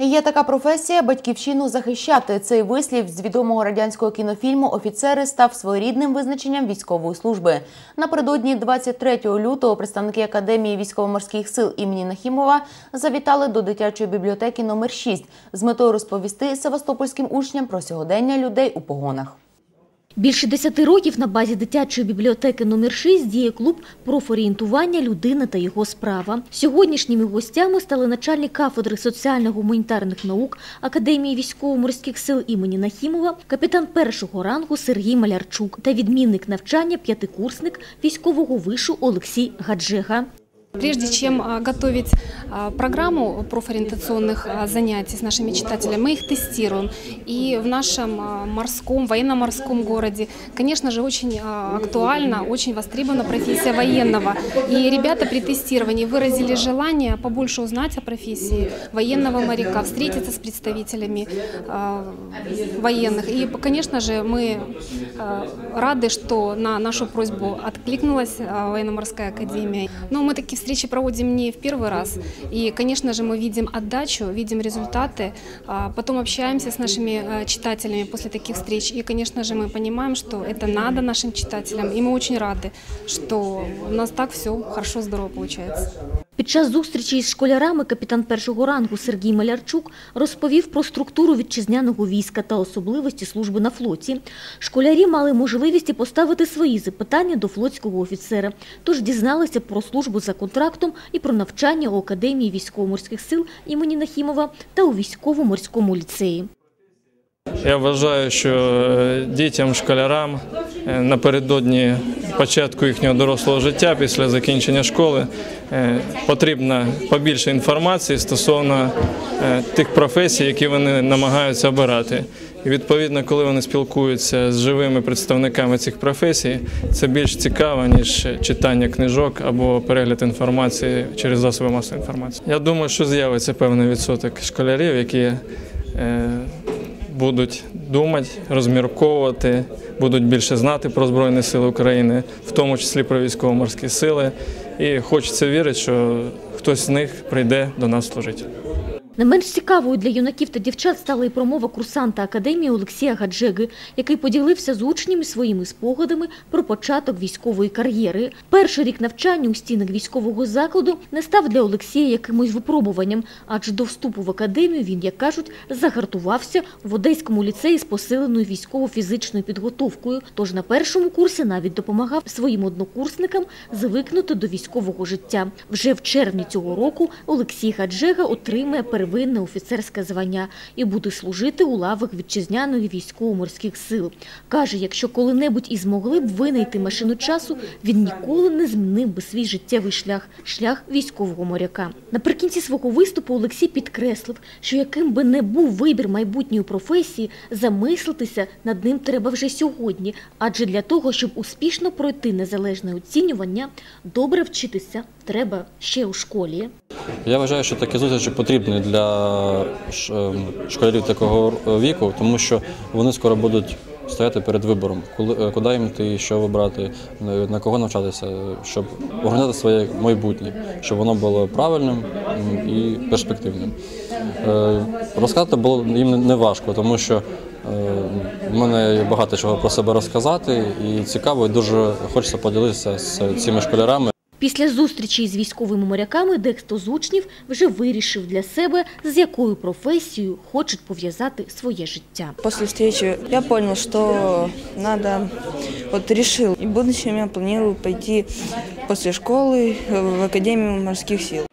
Є така професія батьківщину захищати. Цей вислів з відомого радянського кінофільму Офіцери став своєрідним визначенням військової служби. Напередодні 23 лютого представники Академії військово-морських сил імені Нахімова завітали до дитячої бібліотеки номер 6 з метою розповісти севастопольським учням про сьогодення людей у погонах. Більше 10 років на базі дитячої бібліотеки номер 6 діє клуб профорієнтування людини та його справа. Сьогоднішніми гостями стали начальник кафедри соціально-гуманітарних наук Академії військово-морських сил імені Нахімова, капітан першого рангу Сергій Малярчук та відмінник навчання п'ятикурсник військового вишу Олексій Гаджега. Прежде чем а, готовить а, программу профориентационных а, занятий с нашими читателями, мы их тестируем. И в нашем морском, военно-морском городе, конечно же, очень актуальна, очень востребована профессия военного. И ребята при тестировании выразили желание побольше узнать о профессии военного моряка, встретиться с представителями военных. И, конечно же, мы рады, что на нашу просьбу откликнулась военно-морская академия. Но мы такие встречи проводим не в первый раз. И, конечно же, мы видим отдачу, видим результаты, а потом общаемся с нашими а, читателями после таких встреч. И, конечно же, мы понимаем, что это надо нашим читателям. И мы очень рады, что у нас так все хорошо, здорово получается. Під час зустрічі із школярами капітан першого рангу Сергій Малярчук розповів про структуру вітчизняного війська та особливості служби на флоті. Школярі мали можливість і поставити свої запитання до флотського офіцера, тож дізналися про службу за контрактом і про навчання у Академії військово-морських сил імені Нахімова та у військово-морському ліцеї. Я вважаю, що е, дітям, школярам е, напередодні початку їхнього дорослого життя після закінчення школи е, потрібно побільше інформації стосовно тих професій, які вони намагаються обирати. І відповідно, коли вони спілкуються з живими представниками цих професій, це більш цікаво, ніж читання книжок або перегляд інформації через засоби масової інформації. Я думаю, що з'явиться певний відсоток школярів, які е, будуть думати, розмірковувати, будуть більше знати про Збройні Сили України, в тому числі про військово-морські сили. І хочеться вірити, що хтось з них прийде до нас служити. Не менш цікавою для юнаків та дівчат стала і промова курсанта академії Олексія Гаджеги, який поділився з учнями своїми спогадами про початок військової кар'єри. Перший рік навчання у стінах військового закладу не став для Олексія якимось випробуванням, адже до вступу в академію він, як кажуть, загартувався в Одеському ліцеї з посиленою військово-фізичною підготовкою. Тож на першому курсі навіть допомагав своїм однокурсникам звикнути до військового життя. Вже в червні цього року Олексій Гаджега отримає первинне офіцерське звання і буде служити у лавах вітчизняної військово-морських сил. Каже, якщо коли-небудь і змогли б винайти машину часу, він ніколи не змінив би свій життєвий шлях – шлях військового моряка. Наприкінці свого виступу Олексій підкреслив, що яким би не був вибір майбутньої професії, замислитися над ним треба вже сьогодні, адже для того, щоб успішно пройти незалежне оцінювання, добре вчитися треба ще у школі. Я вважаю, що такі зустрічі потрібні для ш- ем, школярів такого віку, тому що вони скоро будуть стояти перед вибором, е, куди їм йти, що вибрати, на- на кого навчатися, щоб організувати своє майбутнє, щоб воно було правильним і перспективним. Е, Розказати було їм не важко, тому що е, в мене є багато чого про себе розказати, і цікаво, і дуже хочеться поділитися з цими школярами. Після зустрічі із військовими моряками дехто з учнів вже вирішив для себе, з якою професією хочуть пов'язати своє життя. Після зустрічі я понял, що треба, от вирішив. І в будущем я планую пойти після школи в Академію морських сил.